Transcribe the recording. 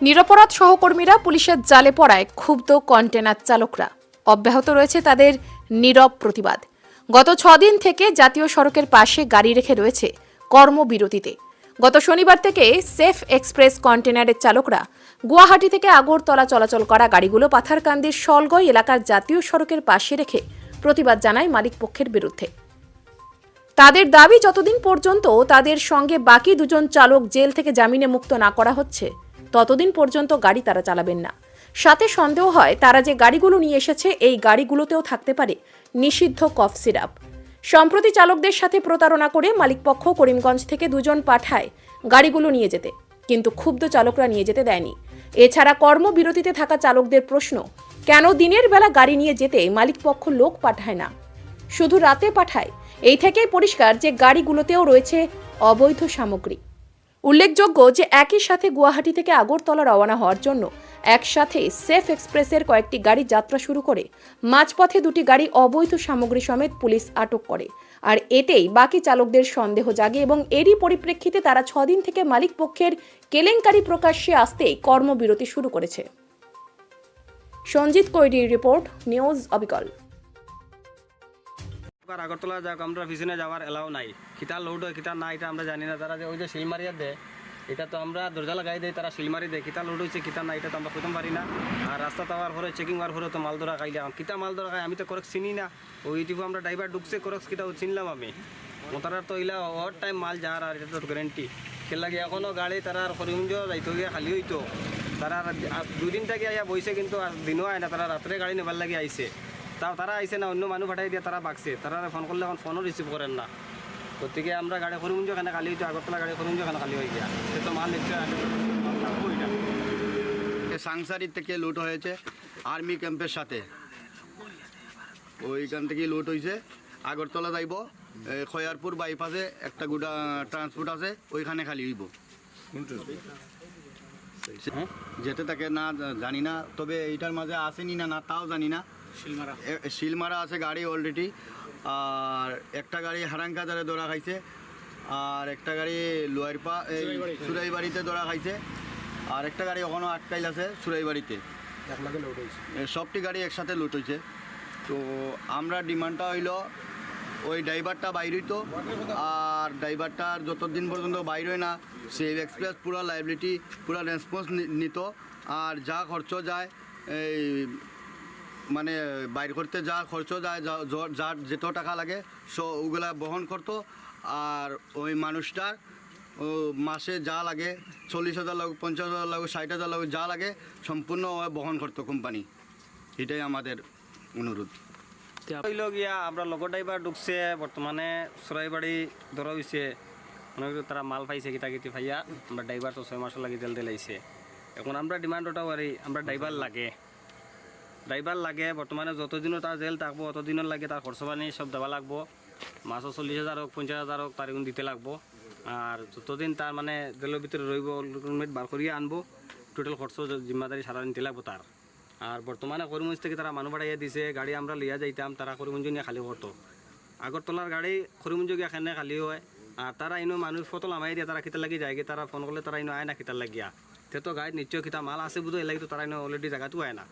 নিরপরাধ সহকর্মীরা পুলিশের জালে পড়ায় ক্ষুব্ধ কন্টেনার চালকরা। অব্যাহত রয়েছে তাদের নীরব প্রতিবাদ। গত ছদিন থেকে জাতীয় সড়কের পাশে গাড়ি রেখে রয়েছে কর্মবিরতিতে। গত শনিবার থেকে সেফ এক্সপ্রেস কন্টেনারের চালকরা গুয়াহাটি থেকে আগরতলা চলাচল করা গাড়িগুলো পাথারকান্দির সলগই এলাকার জাতীয় সড়কের পাশে রেখে প্রতিবাদ জানায় মালিক পক্ষের বিরুদ্ধে। তাদের দাবি, যতদিন পর্যন্ত তাদের সঙ্গে বাকি দুজন চালক জেল থেকে জামিনে মুক্ত না করা হচ্ছে ততদিন পর্যন্ত গাড়ি তারা চালাবেন না। সাথে সন্দেহ হয়, তারা যে গাড়িগুলো নিয়ে এসেছে, এই গাড়িগুলোতেও থাকতে পারে নিষিদ্ধ কফ সিরাপ। সম্প্রতি চালকদের সাথে প্রতারণা করে মালিকপক্ষ করিমগঞ্জ থেকে দুজন পাঠায় গাড়িগুলো নিয়ে যেতে, কিন্তু ক্ষুব্ধ চালকরা নিয়ে যেতে দেয়নি। এছাড়া কর্মবিরতিতে থাকা চালকদের প্রশ্ন, কেন দিনের বেলা গাড়ি নিয়ে যেতে মালিকপক্ষ লোক পাঠায় না? শুধু রাতে পাঠায়, এই থেকেই পরিষ্কার যে গাড়িগুলোতেও রয়েছে অবৈধ সামগ্রী। উল্লেখযোগ্য যে একই সাথে গুয়াহাটি থেকে আগরতলা রওনা হওয়ার জন্য একসাথে সেফ এক্সপ্রেসের কয়েকটি গাড়ি যাত্রা শুরু করে। মাঝপথে দুটি গাড়ি অবৈধ সামগ্রী সমেত পুলিশ আটক করে। আর এতেই বাকি চালকদের সন্দেহ জাগে এবং এরই পরিপ্রেক্ষিতে তারা ছদিন থেকে মালিক পক্ষের কেলেঙ্কারি প্রকাশ্যে আসতেই কর্মবিরতি শুরু করেছে। সঞ্জিত কৈরির রিপোর্ট, নিউজ অবিকল। আর আগরতলা যাক, আমরা পিছনে যাওয়ার এলাও নাই। কিতা লোড হয়, কিতা না এটা আমরা জানি না। তারা যে ওই যে শিলমারিয়া দেয় এটা তো আমরা দরজা লাগাই দেয় তারা শিলমারি দেয় কিতা লোড হয়েছে কিতা না এটা তো আমরা প্রথম পারি না। আর রাস্তা তাওয়ার পরে চেকিং হওয়ার পরে তো মাল ধরা খাইলাম কিতা মাল ধরা খাই আমি তো করক চিনি না। ওই ওইটুকু আমরা ড্রাইভার ঢুকছে করক কিতা চিনলাম আমি। মোতারার তো ইলা অর টাইম মাল যাওয়ার আর এটা তো গ্যারেন্টি সে লাগে এখনও গাড়ি তারা করিমগঞ্জ যাইতো গিয়ে খালি হইতো। তারা দুদিন থেকে আইয়া বইছে কিন্তু আর দিনও আয় না, তারা রাত্রে গাড়ি নেবার লাগে আইছে। তাও তারা আইসে না অন্য মানুষ পাঠাই দিয়ে তারা বাকছে তারা ফোন করলে এখন ফোনও রিসিভ করেন না। গতিকে আমরা গাড়ি করিমগঞ্জ এখানে খালি হইতো আগরতলা গাড়ি করিমগঞ্জ এখানে খালি হয়ে গিয়া। সে তো মাল। এ সাংসারি থেকে লুট হয়েছে আর্মি ক্যাম্পের সাথে। ওইখান থেকে লুট হয়েছে। আগরতলা যাইব খয়ারপুর বাইপাসে একটা গুডা ট্রান্সপোর্ট আছে ওইখানে খালি হইব। হ্যাঁ? যেতে তাকে না জানি না তবে এইটার মাঝে আসেনি না না তাও জানি না। শিলমারা। আছে গাড়ি অলরেডি আর একটা গাড়ি হারাঙ্কা হারাঙ্কাজারে দৌড়া খাইছে। আর একটা গাড়ি লোয়ারপা এই সুরাইবাড়িতে। দৌড়া খাইছে। আর একটা গাড়ি ওখানে আটকাইল আছে সুরাইবাড়িতে। সবটি গাড়ি একসাথে লুট হয়েছে তো আমরা ডিমান্ডটা হইল ওই ড্রাইভারটা বাইর হইতো আর ড্রাইভারটার যতদিন পর্যন্ত বাইর হয় না সেভ এক্সপ্রেস পুরো লাইবিলিটি পুরো রেসপন্স নিত। আর যা খরচ যায় এই মানে বাইর করতে যা খরচ যায় যার যেত টাকা লাগে সো ওগুলা বহন করতো। আর ওই মানুষটার ও মাসে যা লাগে চল্লিশ হাজার লাগুক পঞ্চাশ হাজার লাগুক ষাট হাজার লাগুক যা লাগে সম্পূর্ণ বহন করতো কোম্পানি এটাই আমাদের অনুরোধ। হইল গিয়া আমরা লগর ড্রাইভার ঢুকছে বর্তমানে সরাইবাড়ি ধরা হয়েছে মনে করি তারা মাল পাইছে কিতা কিতি পাইয়া আমরা ড্রাইভার তো ছয় মাসের লাগি তেল দিলাইছে। এখন আমরা ডিমান্ড ওটাও করি আমরা ড্রাইভার লাগে। ড্রাইভার লাগে বর্তমানে যতদিনও তার জেল থাকব ততদিনের লাগে তার খরচ পানি সব দেওয়া লাগবো। মাসও চল্লিশ হাজার হোক পঞ্চাশ হাজার হোক তার এখন দিতে লাগবো। আর যতদিন তার মানে জেলের ভিতরে রইব রুমমেট বার করিয়ে আনব টোটাল খরচ জিম্মাদারি সারা নিতে লাগবো তার আর বর্তমানে করিমগঞ্জ থেকে তারা মানুষ বাড়াইয়া দিছে, গাড়ি আমরা লিয়া যাইতাম তারা করিমগঞ্জ নিয়ে খালি করতো আগরতলার গাড়ি করিমগঞ্জ এখানে খালি হয় আর তারা ইনো মানুষ ফটো লামাই দিয়ে তারা কিতার লাগি যায়গে তারা ফোন করলে তারা ইনো আয় না কিতার লাগিয়া তে তো গাড়ি নিশ্চয় কিতা মাল আছে বুধ এলাকি তো তারা ইনো অলরেডি জায়গাতো আয় না।